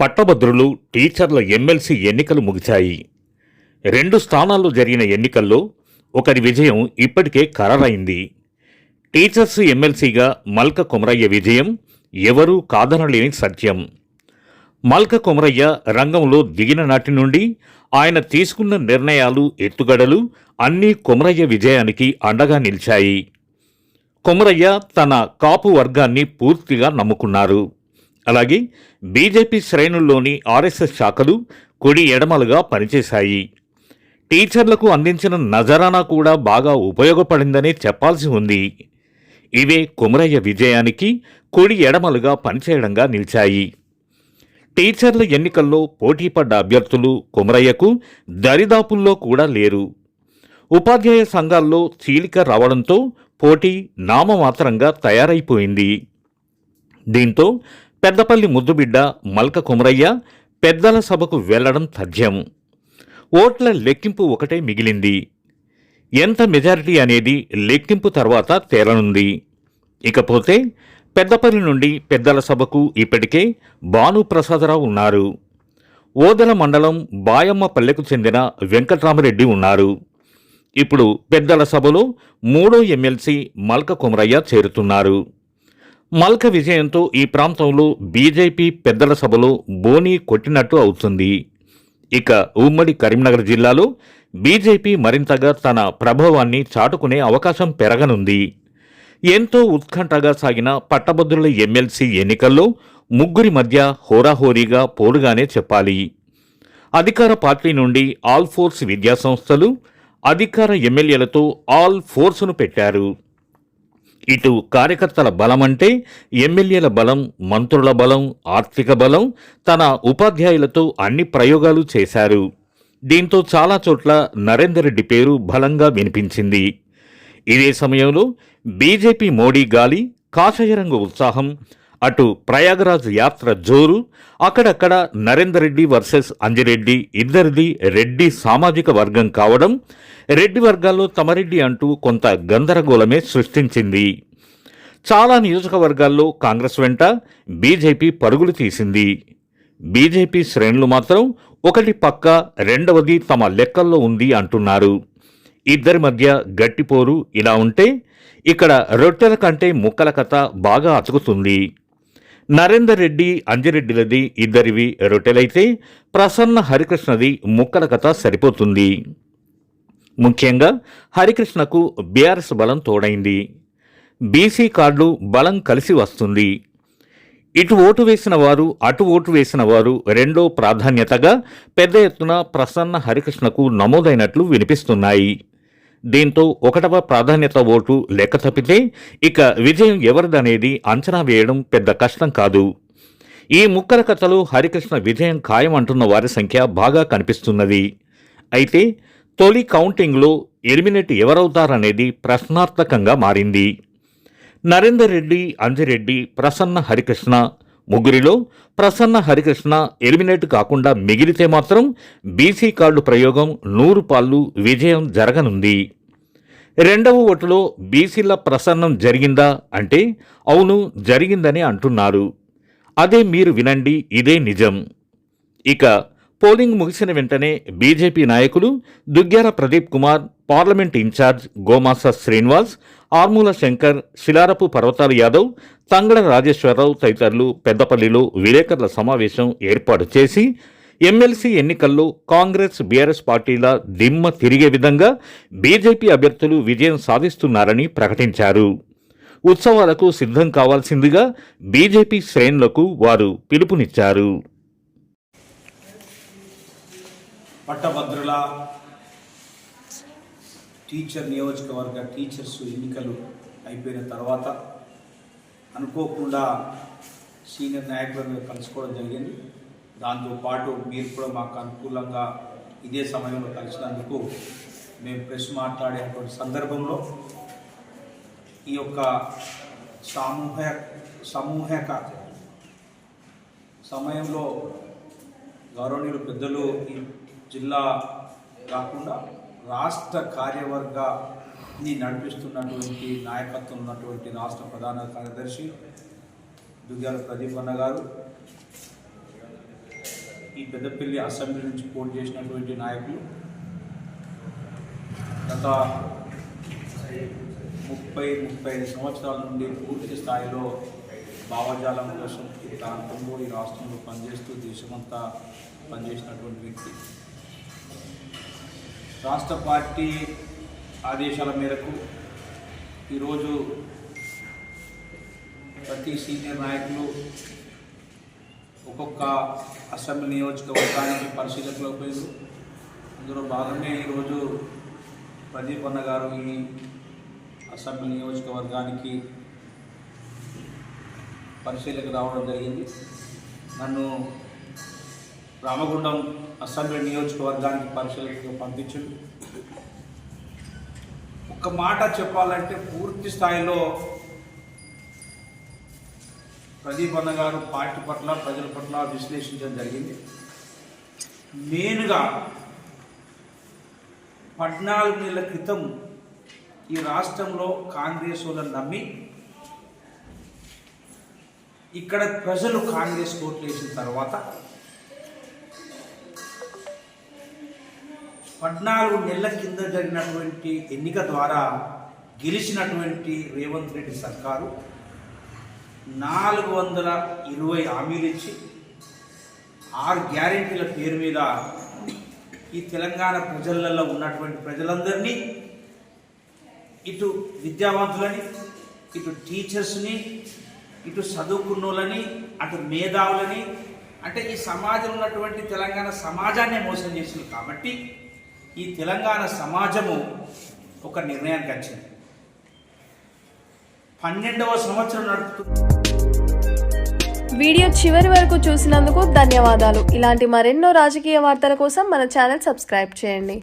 పట్టభద్రులు టీచర్ల ఎమ్మెల్సీ ఎన్నికలు ముగిశాయి. రెండు స్థానాల్లో జరిగిన ఎన్నికల్లో ఒకరి విజయం ఇప్పటికే ఖరారైంది. టీచర్స్ ఎమ్మెల్సీగా మల్క కొమరయ్య విజయం ఎవరూ కాదనలేని సత్యం. మల్క కొమరయ్య రంగంలో దిగిన నాటి నుండి ఆయన తీసుకున్న నిర్ణయాలు ఎత్తుగడలు అన్నీ కొమరయ్య విజయానికి అండగా నిలిచాయి. కొమరయ్య తన కాపు వర్గాన్ని పూర్తిగా నమ్ముకున్నారు. అలాగే బీజేపీ శ్రేణుల్లోని ఆర్ఎస్ఎస్ శాఖలు కుడి ఎడమలుగా పనిచేశాయి. టీచర్లకు అందించిన నజరానా కూడా బాగా ఉపయోగపడిందనే చెప్పాల్సి ఉంది. ఇవే కుమరయ్య విజయానికి కుడి ఎడమలుగా పనిచేయడంగా నిలిచాయి. టీచర్ల ఎన్నికల్లో పోటీపడ్డ అభ్యర్థులు కుమరయ్యకు దరిదాపుల్లో కూడా లేరు. ఉపాధ్యాయ సంఘాల్లో చీలిక రావడంతో పోటీ నామమాత్రంగా తయారైపోయింది. దీంతో పెద్దపల్లి ముద్దుబిడ్డ మల్క కుమరయ్య పెద్దల సభకు వెళ్ళడం తథ్యం. ఓట్ల లెక్కింపు ఒకటే మిగిలింది. ఎంత మెజారిటీ అనేది లెక్కింపు తర్వాత తేలనుంది. ఇకపోతే పెద్దపల్లి నుండి పెద్దల సభకు ఇప్పటికే భానుప్రసాదరావు ఉన్నారు. ఓదల మండలం బాయమ్మపల్లెకు చెందిన వెంకట్రామరెడ్డి ఉన్నారు. ఇప్పుడు పెద్దల సభలో మూడో ఎమ్మెల్సీ మల్క కుమరయ్య చేరుతున్నారు. మల్క విజయంతో ఈ ప్రాంతంలో బీజేపీ పెద్దల సభలో బోని కొట్టినట్టు అవుతుంది. ఇక ఉమ్మడి కరీంనగర్ జిల్లాలో బీజేపీ మరింతగా తన ప్రభావాన్ని చాటుకునే అవకాశం పెరగనుంది. ఎంతో ఉత్కంఠగా సాగిన పట్టభద్రుల ఎమ్మెల్సీ ఎన్నికల్లో ముగ్గురి మధ్య హోరాహోరీగా పోరుగానే చెప్పాలి. అధికార పార్టీ నుండి ఆల్ ఫోర్స్ విద్యాసంస్థలు అధికార ఎమ్మెల్యేలతో ఆల్ ఫోర్స్ను పెట్టారు. ఇటు కార్యకర్తల బలం అంటే ఎమ్మెల్యేల బలం మంత్రుల బలం ఆర్థిక బలం తన ఉపాధ్యాయులతో అన్ని ప్రయోగాలు చేశారు. దీంతో చాలా చోట్ల నరేందర్ రెడ్డి పేరు బలంగా వినిపించింది. ఇదే సమయంలో బీజేపీ మోడీ గాలి కాషాయరంగు ఉత్సాహం అటు ప్రయాగరాజ్ యాత్ర జోరు అక్కడక్కడ నరేందర్ రెడ్డి వర్సెస్ అంజిరెడ్డి ఇద్దరిది రెడ్డి సామాజిక వర్గం కావడం రెడ్డి వర్గాల్లో తమరెడ్డి అంటూ కొంత గందరగోళమే సృష్టించింది. చాలా నియోజకవర్గాల్లో కాంగ్రెస్ వెంట బీజేపీ పరుగులు తీసింది. బీజేపీ శ్రేణులు మాత్రం ఒకటి పక్క రెండవది తమ లెక్కల్లో ఉంది అంటున్నారు. ఇద్దరి మధ్య గట్టిపోరు ఇలా ఉంటే ఇక్కడ రొట్టెల కంటే ముక్కల కథ బాగా అతుకుతుంది. నరేందర్ రెడ్డి అంజిరెడ్డిలది ఇద్దరివి రొట్టెలైతే ప్రసన్న హరికృష్ణది ముక్కల కథ సరిపోతుంది. ముఖ్యంగా హరికృష్ణకు బీఆర్ఎస్ బలం తోడైంది. బీసీ కార్డు బలం కలిసి వస్తుంది. ఇటు ఓటు వేసిన వారు అటు ఓటు వేసిన వారు రెండో ప్రాధాన్యతగా పెద్ద ఎత్తున ప్రసన్న హరికృష్ణకు నమోదైనట్లు వినిపిస్తున్నాయి. దీంతో ఒకటవ ప్రాధాన్యత ఓటు లెక్క తప్పితే ఇక విజయం ఎవరిదనేది అంచనా వేయడం పెద్ద కష్టం కాదు. ఈ ముక్కల కథలో హరికృష్ణ విజయం ఖాయం అంటున్న వారి సంఖ్య బాగా కనిపిస్తున్నది. అయితే తొలి కౌంటింగ్లో ఎలిమినేట్ ఎవరవుతారనేది ప్రశ్నార్థకంగా మారింది. నరేందర్ రెడ్డి అంజిరెడ్డి ప్రసన్న హరికృష్ణ ముగ్గురిలో ప్రసన్న హరికృష్ణ ఎలిమినేట్ కాకుండా మిగిలితే మాత్రం బీసీ కార్డు ప్రయోగం నూరు పాళ్ళు విజయం జరగనుంది. రెండవ ఓటులో బీసీల ప్రసన్నం జరిగిందా అంటే అవును జరిగిందని అంటున్నారు. అదే మీరు వినండి ఇదే నిజం. ఇక పోలింగ్ ముగిసిన వెంటనే బీజేపీ నాయకులు Duggyara Pradeep Kumar parliament in charge Gomasa Srinivas Armula Shankar Shilarapu Parvathala Yadav Tangada Rajeswara Rao తదితరులు పెద్దపల్లిలో విలేకరుల సమావేశం ఏర్పాటు చేసి ఎమ్మెల్సీ ఎన్నికల్లో కాంగ్రెస్ బీఆర్ఎస్ పార్టీల దిమ్మ తిరిగే విధంగా బీజేపీ అభ్యర్థులు విజయం సాధిస్తున్నారని ప్రకటించారు. ఉత్సవాలకు సిద్ధం కావాల్సిందిగా బీజేపీ శ్రేణులకు వారు పిలుపునిచ్చారు. పట్టభద్రుల టీచర్ నియోజకవర్గ టీచర్స్ ఎన్నికలు అయిపోయిన తర్వాత అనుకోకుండా సీనియర్ నాయకులను కలుసుకోవడం జరిగింది. దాంతోపాటు మీరు కూడా మాకు అనుకూలంగా ఇదే సమయంలో కలిసినందుకు మేము ప్రెస్ మాట్లాడేటువంటి సందర్భంలో ఈ యొక్క సామూహ సమూహక సమయంలో గౌరవనీయులు పెద్దలు ఈ జిల్లా కాకుండా రాష్ట్ర కార్యవర్గాన్ని నడిపిస్తున్నటువంటి నాయకత్వం ఉన్నటువంటి రాష్ట్ర ప్రధాన కార్యదర్శి దుగ్గాల ప్రదీప్ అన్న గారు ఈ పెద్దపల్లి అసెంబ్లీ నుంచి పోటీ చేసినటువంటి నాయకులు. గత ముప్పై ముప్పై ఐదు సంవత్సరాల నుండి పూర్తి స్థాయిలో భావజాలం కోసం ఈ ప్రాంతంలో ఈ రాష్ట్రంలో పనిచేస్తూ దేశమంతా పనిచేసినటువంటి వ్యక్తి. రాష్ట్ర పార్టీ ఆదేశాల మేరకు ఈరోజు ప్రతి సీనియర్ నాయకులు ఒక్కొక్క అసెంబ్లీ నియోజకవర్గానికి పరిశీలకులు పోయారు అందులో భాగంగా ఈరోజు ప్రదీప్ అన్న గారు ఈ అసెంబ్లీ నియోజకవర్గానికి పరిశీలకు రావడం జరిగింది. నన్ను రామగుండం అసెంబ్లీ నియోజకవర్గానికి పరిశీలనకు పంపించాడు. ఒక మాట చెప్పాలంటే పూర్తి స్థాయిలో ప్రదీప్ అన్న గారు పార్టీ పట్ల ప్రజల పట్ల విశ్లేషించడం జరిగింది. మెయిన్గా పద్నాలుగు నెలల క్రితం ఈ రాష్ట్రంలో కాంగ్రెస్ వాళ్ళని నమ్మి ఇక్కడ ప్రజలు కాంగ్రెస్ ఓట్లు వేసిన తర్వాత పద్నాలుగు నెలల కింద జరిగినటువంటి ఎన్నిక ద్వారా గెలిచినటువంటి రేవంత్ రెడ్డి సర్కారు నాలుగు వందల ఇరవై హామీలు ఇచ్చి ఆరు గ్యారెంటీల పేరు మీద ఈ తెలంగాణ ప్రజలలో ఉన్నటువంటి ప్రజలందరినీ ఇటు విద్యావంతులని ఇటు టీచర్స్ని ఇటు చదువుకున్నోళ్ళని అటు మేధావులని అంటే ఈ సమాజంలో ఉన్నటువంటి తెలంగాణ సమాజాన్ని మోసం చేసింది కాబట్టి ఈ తెలంగాణ సమాజము ఒక నిర్ణయానికి వచ్చింది. పన్నెండవ సంవత్సరం నడుపుతుంది వీడియో చివరి వరకు చూసినందుకు ధన్యవాదాలు. ఇలాంటి మరెన్నో రాజకీయ వార్తల కోసం మన ఛానల్ సబ్స్క్రైబ్ చేయండి.